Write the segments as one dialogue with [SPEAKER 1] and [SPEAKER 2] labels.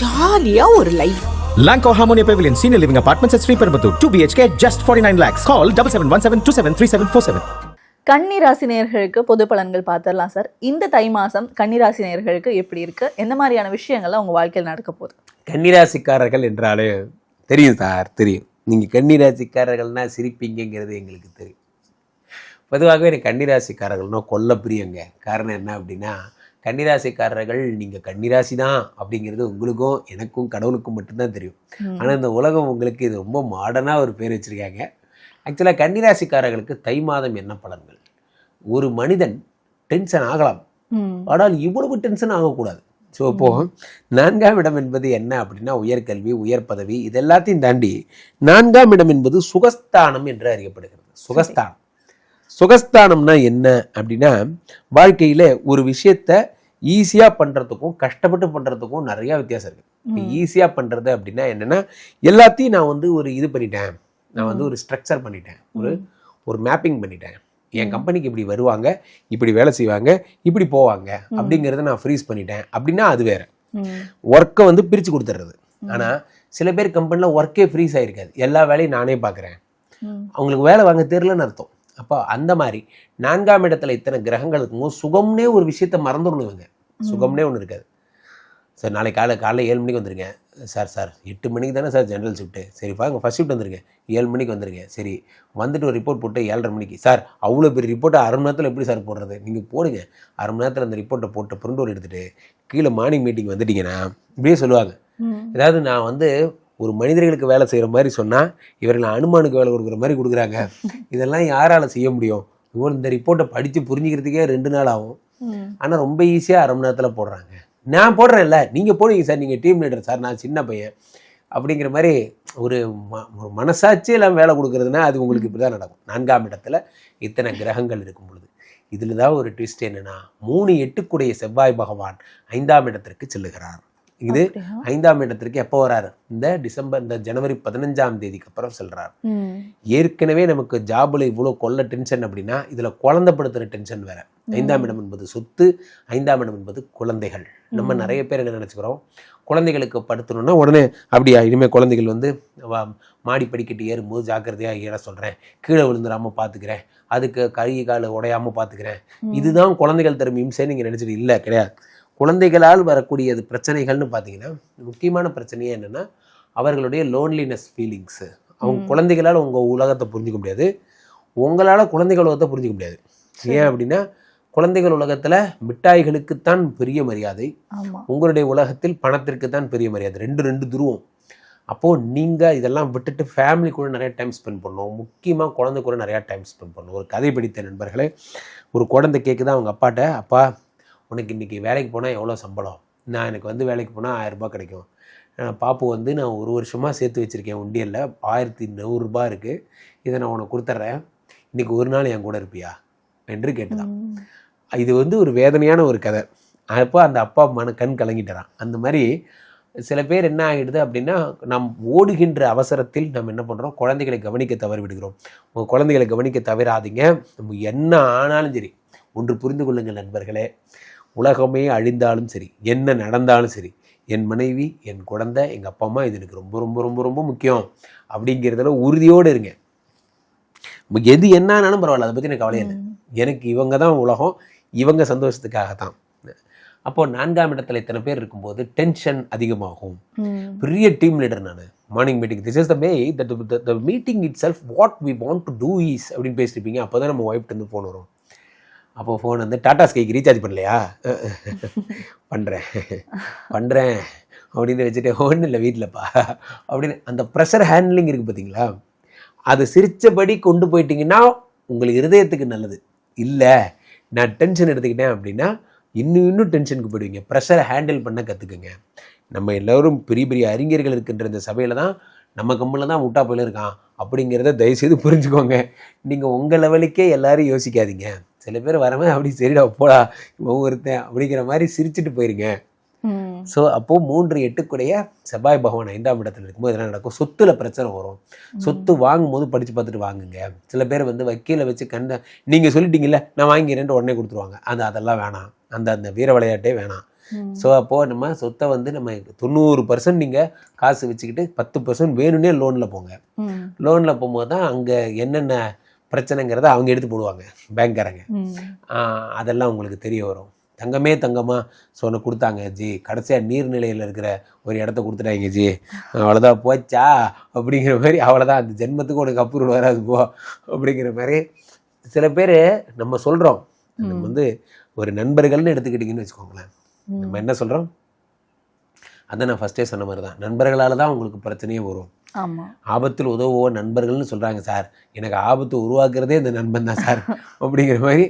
[SPEAKER 1] ஜாலியா ஒரு life
[SPEAKER 2] Lanco Harmonia Pavilion Senior Living Apartments at Sri Perambatoor. 2 BHK, just 49 lakhs. Call 7717273747.
[SPEAKER 3] கன்னி ராசி நேயர்களுக்கு பொது பலன்கள் பார்த்துடலாம் சார் இந்த தை மாசம் கன்னி ராசி நேயர்களுக்கு எப்படி இருக்கு? எந்த மாதிரியான விஷயங்கள்லாம் உங்க வாழ்க்கையில் நடக்க போகுது?
[SPEAKER 4] கன்னிராசிக்காரர்கள் என்றாலே தெரியும் சார் தெரியும். நீங்கள் கன்னிராசிக்காரர்கள்னா சிரிப்பீங்கங்கிறது எங்களுக்கு தெரியும். பொதுவாகவே எனக்கு கன்னிராசிக்காரர்கள்னா கொல்ல பிரியங்க. காரணம் என்ன அப்படின்னா கன்னிராசிக்காரர்கள் நீங்கள் கன்னிராசி தான் அப்படிங்கிறது உங்களுக்கும் எனக்கும் கடவுளுக்கும் மட்டும்தான் தெரியும். ஆனால் இந்த உலகம் உங்களுக்கு இது ரொம்ப மாடர்னாக ஒரு பேர் வச்சுருக்காங்க. ஆக்சுவலாக கன்னிராசிக்காரர்களுக்கு தை மாதம் என்ன பலன்கள்? ஒரு மனிதன் டென்ஷன் ஆகலாம். ஆனால் இவ்வளவு டென்ஷன் ஆகக்கூடாது. ஸோ இப்போ நான்காம் இடம் என்பது என்ன அப்படின்னா உயர்கல்வி உயர் பதவி இது எல்லாத்தையும் தாண்டி நான்காம் இடம் என்பது சுகஸ்தானம் என்று அறியப்படுகிறது. சுகஸ்தானம். சுகஸ்தானம்னா என்ன அப்படின்னா வாழ்க்கையில் ஒரு விஷயத்த ஈஸியாக பண்ணுறதுக்கும் கஷ்டப்பட்டு பண்ணுறதுக்கும் நிறையா வித்தியாசம் இருக்குது இப்போ ஈஸியாக பண்ணுறது அப்படின்னா என்னென்னா எல்லாத்தையும் நான் வந்து ஒரு இது பண்ணிட்டேன். நான் வந்து ஒரு ஸ்ட்ரக்சர் பண்ணிட்டேன். ஒரு ஒரு மேப்பிங் பண்ணிட்டேன். என் கம்பெனிக்கு இப்படி வருவாங்க இப்படி வேலை செய்வாங்க இப்படி போவாங்க அப்படிங்கிறத நான் ஃப்ரீஸ் பண்ணிட்டேன். அப்படின்னா அது வேற. ஒர்க்கை வந்து பிரித்து கொடுத்துட்றது ஆனால் சில பேர் கம்பெனியில் ஒர்க்கே ஃப்ரீஸ் ஆகிருக்காது எல்லா வேலையும் நானே பார்க்குறேன். அவங்களுக்கு வேலை வாங்க தெரிலன்னு அர்த்தம். அப்போ அந்த மாதிரி நான்காம் இடத்துல இத்தனை கிரகங்கள் இருக்கும்போது சுகம்னே ஒரு விஷயத்த மறந்துடணும் இவங்க. சுகம்னே ஒன்று இருக்காது. சார் நாளைக்கு காலை காலைல ஏழு மணிக்கு வந்துருங்க சார் சார் எட்டு மணிக்கு தானே சார் ஜென்ரல் ஷிஃப்ட்டு சரி பாருங்க ஃபஸ்ட் ஷிஃப்ட் வந்துருங்க ஏழு மணிக்கு வந்துருங்க சரி வந்துட்டு ஒரு ரிப்போர்ட் போட்டு ஏழரை மணிக்கு. சார் அவ்வளோ பெரிய ரிப்போர்ட்டை அரை மணி நேரத்தில் எப்படி சார் போடுறது? நீங்கள் போடுங்க. அரை மணி நேரத்தில் அந்த ரிப்போர்ட்டை போட்டு பிரிண்ட் அவுட் எடுத்துகிட்டு கீழே மார்னிங் மீட்டிங் வந்துட்டீங்கன்னா இப்படியே சொல்லுவாங்க.
[SPEAKER 3] ம்.
[SPEAKER 4] அதாவது நான் வந்து ஒரு மனிதர்களுக்கு வேலை செய்கிற மாதிரி சொன்னால் இவர்கள் அனுமானுக்கு வேலை கொடுக்குற மாதிரி கொடுக்குறாங்க. இதெல்லாம் யாரால் செய்ய முடியும்? இவ்வளோ இந்த ரிப்போர்ட்டை படித்து புரிஞ்சுக்கிறதுக்கே ரெண்டு நாள் ஆகும். ஆனால் ரொம்ப ஈஸியாக அரை மணி நேரத்தில் போடுறாங்க. நான் போடுறேன்ல. நீங்கள் போடுவீங்க சார். நீங்கள் டீம் லீடர் சார். நான் சின்ன பையன். அப்படிங்கிற மாதிரி ஒரு ம ஒரு மனசாட்சி எல்லாம் வேலை கொடுக்குறதுனா அது உங்களுக்கு இப்படி தான் நடக்கும். நான்காம் இடத்துல இத்தனை கிரகங்கள் இருக்கும் பொழுது. இதில் தான் ஒரு ட்விஸ்ட் என்னன்னா மூணு எட்டுக்குடைய செவ்வாய் பகவான் ஐந்தாம் இடத்திற்கு செல்லுகிறார். இது? ஐந்தாம் இடத்திற்கு எப்போ வராரு? இந்த டிசம்பர் இந்த ஜனவரி பதினஞ்சாம் தேதிக்கு அப்புறம் செல்றார். ஏற்கனவே நமக்கு ஜாபில் இவ்வளோ கொள்ள டென்ஷன் அப்படின்னா இதில் குழந்தைப்படுத்துகிற டென்ஷன் வேற. ஐந்தாம் இடம் என்பது சொத்து ஐந்தாம் இடம் என்பது குழந்தைகள். நம்ம நிறைய பேர் என்ன நினச்சிக்கிறோம்? குழந்தைகளுக்கு படுத்தணும்னா உடனே அப்படியா இனிமேல் குழந்தைகள் வந்து மாடி படிக்கட்டு ஏறும்போது ஜாக்கிரதையாக ஏற சொல்கிறேன் கீழே விழுந்துடாமல் பார்த்துக்கிறேன் அதுக்கு கை கால் உடையாமல் பார்த்துக்கிறேன் இதுதான் குழந்தைகள் தரும் இம்சை நீங்கள் நினச்சிட்டு இல்லை கிடையாது. குழந்தைகளால் வரக்கூடியது பிரச்சனைகள்னு பார்த்தீங்கன்னா முக்கியமான பிரச்சனையே என்னென்னா அவர்களுடைய லோன்லினஸ் ஃபீலிங்ஸு அவங்க குழந்தைகளால் உங்கள் உலகத்தை புரிஞ்சுக்க முடியாது. உங்களால் குழந்தைகள் உலகத்தை புரிஞ்சுக்க முடியாது. ஏன் அப்படின்னா குழந்தைகள் உலகத்தில் மிட்டாய்களுக்குத்தான் பெரிய மரியாதை. உங்களுடைய உலகத்தில் பணத்திற்கு தான் பெரிய மரியாதை. ரெண்டு ரெண்டு துருவம். அப்போது நீங்கள் இதெல்லாம் விட்டுட்டு ஃபேமிலி கூட நிறைய டைம் ஸ்பெண்ட் பண்ணணும். முக்கியமாக குழந்தை கூட நிறையா டைம் ஸ்பெண்ட் பண்ணணும். ஒரு கதை படித்த நண்பர்களே ஒரு குழந்தை கேட்குது அவங்க அப்பாட்ட அப்பா உனக்கு இன்றைக்கி வேலைக்கு போனால் எவ்வளோ சம்பளம்? நான் எனக்கு வந்து வேலைக்கு போனால் ஆயிரரூபா கிடைக்கும். பாப்பு வந்து நான் ஒரு வருஷமாக சேர்த்து வச்சுருக்கேன் உண்டியலில். ஆயிரத்தி நூறுரூபா இருக்குது இதை நான் உனக்கு கொடுத்துட்றேன் இன்றைக்கி ஒரு நாள் என் கூட இருப்பியா? என்று கேட்டுதான். இது வந்து ஒரு வேதனையான ஒரு கதை. அப்போ அந்த அப்பா மன கண் கலங்கிட்டாராம் அந்த மாதிரி சில பேர் என்ன ஆகிடுது அப்படின்னா நாம் ஓடுகின்ற அவசரத்தில் நம்ம என்ன பண்ணுறோம் குழந்தைகளை கவனிக்க தவறி விடுகிறோம். உங்கள் குழந்தைகளை கவனிக்க தவறாதீங்க. நம்ம என்ன ஆனாலும் சரி ஒன்று புரிந்து கொள்ளுங்கள் நண்பர்களே. உலகமே அழிந்தாலும் சரி என்ன நடந்தாலும் சரி என் மனைவி என் குழந்தை எங்கள் அப்பா அம்மா இது எனக்கு ரொம்ப ரொம்ப ரொம்ப ரொம்ப முக்கியம் அப்படிங்கிறதுல உறுதியோடு இருங்க. எது என்ன ஆனாலும் பரவாயில்ல அதை பற்றி எனக்கு கவலை இல்லை. எனக்கு இவங்க தான் உலகம் இவங்க சந்தோஷத்துக்காக தான் அப்போ நான்காம் இடத்துல இத்தனை பேர் இருக்கும்போது டென்ஷன் அதிகமாகும்.
[SPEAKER 3] ம்.
[SPEAKER 4] பெரிய டீம் லீடர் நான். Morning meeting this is the that the meeting it self what we want to do is அப்படின்னு பேசியிருப்பீங்க அப்போ தான் நம்ம ஒய்ஃப்ட்டு வந்து ஃபோன் வரும். அப்போ ஃபோன் வந்து டாடா ஸ்கைக்கு ரீசார்ஜ் பண்ணலையா? பண்ணுறேன் பண்ணுறேன் அப்படின்னு வச்சுட்டு ஒன்றும் இல்லை வீட்டிலப்பா அப்படின்னு அந்த ப்ரெஷர் ஹேண்ட்லிங் இருக்குது பார்த்தீங்களா அது சிரித்தபடி கொண்டு போயிட்டீங்கன்னா உங்களுக்கு இருதயத்துக்கு நல்லது. இல்லை நான் டென்ஷன் எடுத்துக்கிட்டேன் அப்படின்னா இன்னும் இன்னும் டென்ஷனுக்கு போயிடுவீங்க. ப்ரெஷரை ஹேண்டில் பண்ண கற்றுக்குங்க நம்ம எல்லோரும் பெரிய பெரிய அறிஞர்கள் இருக்கின்ற இந்த சபையில் தான் நம்ம கம்பெனியில் தான் முட்டா போயில இருக்கான். அப்படிங்கிறத தயவுசெய்து புரிஞ்சுக்கோங்க. நீங்கள் உங்கள் லெவலுக்கே எல்லோரும் யோசிக்காதீங்க. சில பேர் வரவன் அப்படி சரிடா போடா இவன் ஒருத்தன் அப்படிங்கிற மாதிரி சிரிச்சிட்டு போயிருங்க. ஸோ அப்போது மூன்று எட்டுக்குடைய செவ்வாய் பகவான் ஐந்தாம் இடத்துல இருக்கும்போது என்ன நடக்கும்? சொத்துல பிரச்சனை வரும். சொத்து வாங்கும்போது படித்து பார்த்துட்டு வாங்குங்க. சில பேர் வந்து வக்கீலை வச்சு கண்ட நீங்கள் சொல்லிட்டீங்கல்ல நான் வாங்கிறேன்ட்டு உடனே கொடுத்துருவாங்க. அந்த அதெல்லாம் வேணாம். அந்த அந்த வீர விளையாட்டே வேணாம். ஸோ அப்போது நம்ம சொத்தை வந்து நம்ம தொண்ணூறு பர்சன்ட் நீங்கள் காசு வச்சுக்கிட்டு பத்து பர்சன்ட் வேணும்னே லோனில் போங்க. லோனில் போகும்போது தான் அங்கே என்னென்ன பிரச்சனைங்கிறத அவங்க எடுத்து போடுவாங்க பேங்க்காரங்க. அதெல்லாம் உங்களுக்கு தெரிய வரும். தங்கமே தங்கமா சொன்ன கொடுத்தாங்க ஜி. கடைசியாக நீர்நிலையில் இருக்கிற ஒரு இடத்த கொடுத்துட்டாங்க ஜி. அவ்வளோதான் போச்சா? அப்படிங்கிற மாதிரி அவ்வளோதான் அந்த ஜென்மத்துக்கு உனக்கு அப்ரூவல் வராது போ. அப்படிங்கிற மாதிரி சில பேர் நம்ம சொல்கிறோம் நம்ம வந்து ஒரு நண்பர்கள்னு எடுத்துக்கிட்டிங்கன்னு வச்சுக்கோங்களேன். நம்ம என்ன சொல்கிறோம் அதான் நான் ஃபஸ்ட்டே சொன்ன மாதிரி தான் நண்பர்களால் தான் உங்களுக்கு பிரச்சனையே வரும். ஆபத்தில் உதவுவோர் நண்பர்கள்னு சொல்கிறாங்க சார். எனக்கு ஆபத்து உருவாக்குறதே இந்த நண்பன் தான் சார். அப்படிங்கிற மாதிரி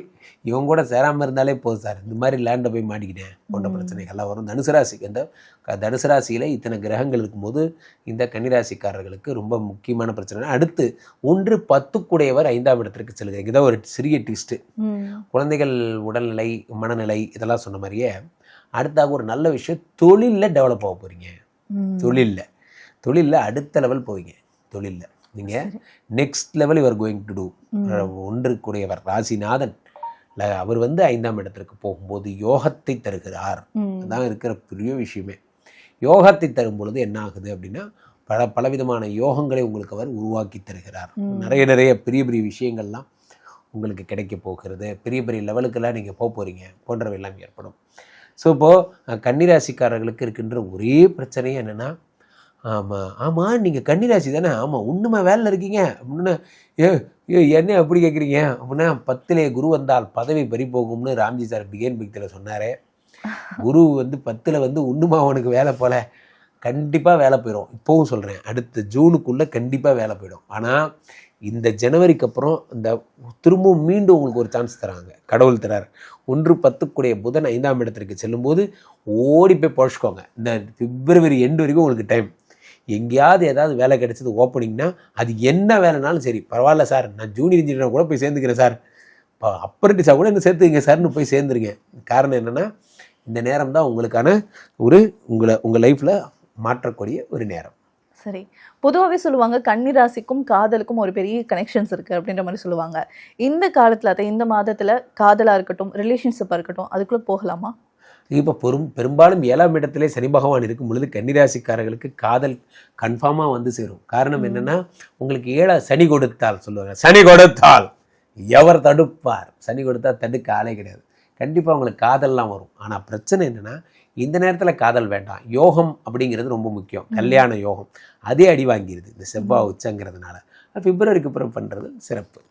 [SPEAKER 4] இவங்க கூட சேராமல் இருந்தாலே போதும் சார். இந்த மாதிரி லேண்டை போய் மாட்டிக்கிட்டேன். போன்ற பிரச்சனைகள்லாம் வரும். தனுசு ராசிக்கு இந்த தனுசு ராசியில் இத்தனை கிரகங்கள் இருக்கும்போது இந்த கன்னிராசிக்காரர்களுக்கு ரொம்ப முக்கியமான பிரச்சனை அடுத்து ஒன்று பத்துக்குடையவர் ஐந்தாம் இடத்திற்கு செல்கிறார் இதான் ஒரு சிறிய ட்விஸ்ட்டு
[SPEAKER 3] ம்.
[SPEAKER 4] குழந்தைகள் உடல்நிலை மனநிலை இதெல்லாம் சொன்ன மாதிரியே அடுத்தாக ஒரு நல்ல விஷயம் தொழிலில் டெவலப் ஆக போகிறீங்க. தொழிலில். தொழிலில் அடுத்த லெவல் போவீங்க தொழிலில். நீங்கள் next level your going to do ஒன்றுக்குடையவர் ராசிநாதன். அவர் வந்து ஐந்தாம் இடத்திற்கு போகும்போது யோகத்தை தருகிறார்.
[SPEAKER 3] ம்.
[SPEAKER 4] அதான் இருக்கிற பெரிய விஷயமே. யோகத்தை தரும் பொழுது என்ன ஆகுது அப்படின்னா பல பலவிதமான யோகங்களை உங்களுக்கு அவர் உருவாக்கி தருகிறார். நிறைய நிறைய பெரிய பெரிய விஷயங்கள்லாம் உங்களுக்கு கிடைக்க போகிறது. பெரிய பெரிய லெவலுக்கெல்லாம் நீங்கள் போக போகிறீங்க போன்றவை எல்லாம் ஏற்படும். ஸோ இப்போது கன்னிராசிக்காரர்களுக்கு இருக்கின்ற ஒரே பிரச்சனையே என்னென்னா ஆமாம் ஆமாம் நீங்கள் கன்னிராசி தானே? ஆமாம் ஒன்றுமே வேலையில் இருக்கீங்க. அப்படின்னு ஏ ஏ என்ன எப்படி கேட்குறீங்க அப்படின்னா பத்திலே குரு வந்தால் பதவி பறி போகும்னு ராம்ஜி சார் பிகேன் பிக்தில் சொன்னார். குரு வந்து பத்தில் வந்து ஒன்றுமா அவனுக்கு வேலை போல? கண்டிப்பாக வேலை போயிடும் இப்போவும் சொல்கிறேன் அடுத்த ஜூனுக்குள்ளே கண்டிப்பாக வேலை போயிடும். ஆனால் இந்த ஜனவரிக்கு அப்புறம் இந்த திரும்பவும் மீண்டும் உங்களுக்கு ஒரு சான்ஸ் தராங்க. கடவுள் தரார். ஒன்று பத்துக்குடைய புதன் ஐந்தாம் இடத்திற்கு செல்லும்போது ஓடி போய் பொழைச்சிக்கோங்க. இந்த பிப்ரவரி எண்டு வரைக்கும் உங்களுக்கு டைம் எங்கேயாவது ஏதாவது வேலை கிடைச்சது ஓப்பனிங்னா அது என்ன வேலைனாலும் சரி. பரவாயில்ல சார். நான் ஜூனியர் இன்ஜினியர் கூட போய் சேர்ந்துக்கிறேன் சார். இப்போ அப்ரண்டிஸாக கூட என்ன சேர்த்துங்க சார்னு போய் சேர்ந்துருங்க. காரணம் என்னென்னா இந்த நேரம் தான் உங்களுக்கான ஒரு உங்களை உங்கள் லைஃப்பில் மாற்றக்கூடிய ஒரு நேரம்.
[SPEAKER 3] சரி. பொதுவாகவே சொல்லுவாங்க கன்னிராசிக்கும் காதலுக்கும் ஒரு பெரிய கனெக்ஷன்ஸ் இருக்குது அப்படின்ற மாதிரி சொல்லுவாங்க. இந்த காலத்தில் அதை இந்த மாதத்தில் காதலாக இருக்கட்டும் ரிலேஷன்ஷிப்பாக இருக்கட்டும் அதுக்குள்ளே போகலாமா?
[SPEAKER 4] இப்போ பெரும் பெரும்பாலும் ஏழாம் இடத்திலே சனி பகவான் இருக்கும் பொழுது கன்னிராசிக்காரர்களுக்கு காதல் கன்ஃபார்மாக வந்து சேரும். காரணம் என்னன்னா உங்களுக்கு ஏழா சனி கொடுத்தால் சொல்லுவாங்க. சனி கொடுத்தால் எவர் தடுப்பார்? சனி கொடுத்தா தடுக்க ஆளே கிடையாது. கண்டிப்பாக உங்களுக்கு காதல்லாம் வரும். ஆனால் பிரச்சனை என்னன்னா இந்த நேரத்தில் காதல் வேண்டாம். யோகம் அப்படிங்கிறது ரொம்ப முக்கியம். கல்யாண யோகம். அதே அடி வாங்கிடுது இந்த செவ்வாய் உச்சங்கிறதுனால. பிப்ரவரிக்கு அப்புறம் பண்ணுறது சிறப்பு.